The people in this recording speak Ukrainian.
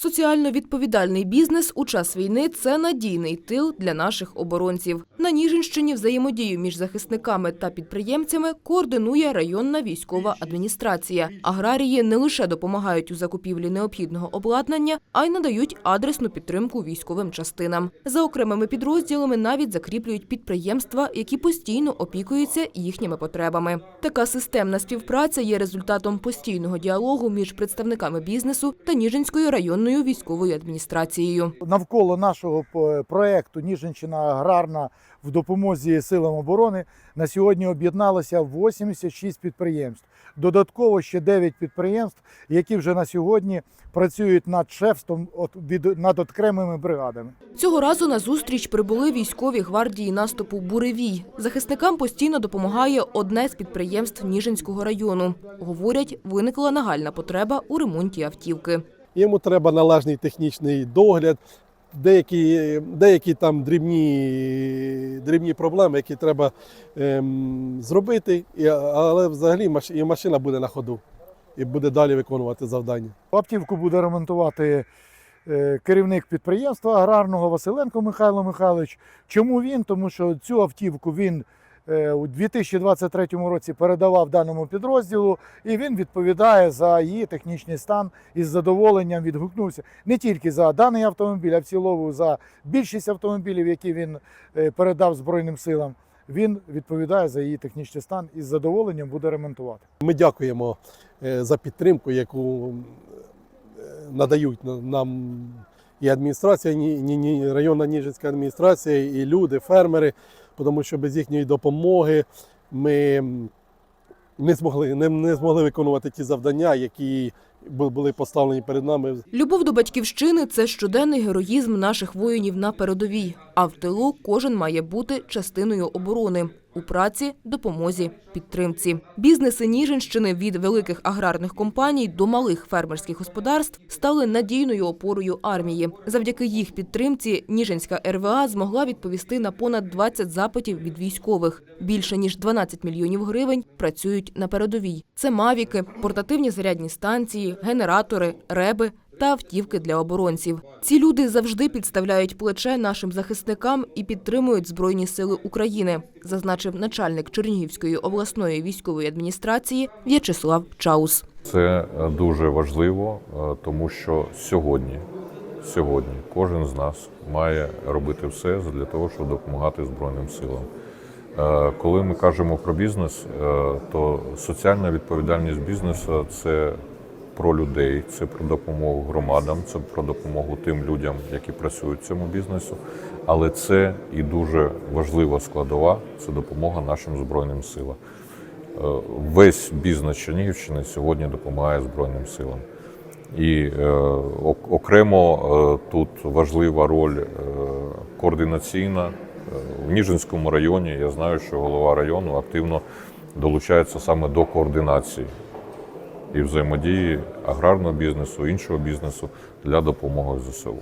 Соціально відповідальний бізнес у час війни це надійний тил для наших оборонців. На Ніжинщині взаємодію між захисниками та підприємцями координує районна військова адміністрація. Аграрії не лише допомагають у закупівлі необхідного обладнання, а й надають адресну підтримку військовим частинам. За окремими підрозділами навіть закріплюють підприємства, які постійно опікуються їхніми потребами. Така системна співпраця є результатом постійного діалогу між представниками бізнесу та Ніжинською районною військовою адміністрацією. навколо нашого проекту Ніжинщина аграрна в допомозі силам оборони на сьогодні об'єдналося 86 підприємств. Додатково ще 9 підприємств, які вже на сьогодні працюють над шефством над окремими бригадами. Цього разу на зустріч прибули військові гвардії наступу Буревій. Захисникам постійно допомагає одне з підприємств Ніжинського району. Говорять, виникла нагальна потреба у ремонті автівки. Йому треба належний технічний догляд, деякі, деякі там дрібні, дрібні проблеми, які треба ем, зробити, і, але взагалі маш- і машина буде на ходу і буде далі виконувати завдання. Автівку буде ремонтувати е, керівник підприємства аграрного Василенко Михайло Михайлович. Чому він? Тому що цю автівку він у 2023 році передавав даному підрозділу, і він відповідає за її технічний стан і з задоволенням відгукнувся не тільки за даний автомобіль, а в цілому за більшість автомобілів, які він е, передав Збройним силам. Він відповідає за її технічний стан і з задоволенням буде ремонтувати. Ми дякуємо е, за підтримку, яку е, надають нам і адміністрація, ні, ні, ні, районна Ніжинська адміністрація, і люди, фермери, тому що без їхньої допомоги ми не змогли, не, не змогли виконувати ті завдання, які були поставлені перед нами. Любов до батьківщини це щоденний героїзм наших воїнів на передовій. А в тилу кожен має бути частиною оборони у праці, допомозі, підтримці. Бізнеси Ніжинщини від великих аграрних компаній до малих фермерських господарств стали надійною опорою армії. Завдяки їх підтримці Ніжинська РВА змогла відповісти на понад 20 запитів від військових. Більше ніж 12 мільйонів гривень працюють на передовій. Це мавіки, портативні зарядні станції, генератори, реби та автівки для оборонців. Ці люди завжди підставляють плече нашим захисникам і підтримують Збройні сили України, зазначив начальник Чернігівської обласної військової адміністрації В'ячеслав Чаус. Це дуже важливо, е, тому що сьогодні, сьогодні кожен з нас має робити все для того, щоб допомагати Збройним силам. Е, Коли ми кажемо про бізнес, е, то соціальна відповідальність бізнесу це про людей, це про допомогу громадам, це про допомогу тим людям, які працюють в цьому бізнесу. Але це і дуже важлива складова це допомога нашим збройним силам. Е, Весь бізнес Чернігівщини сьогодні допомагає Збройним силам. І е, окремо е, тут важлива роль координаційна. В Ніжинському районі я знаю, що голова району активно долучається саме до координації і взаємодії аграрного бізнесу, іншого бізнесу для допомоги ЗСУ.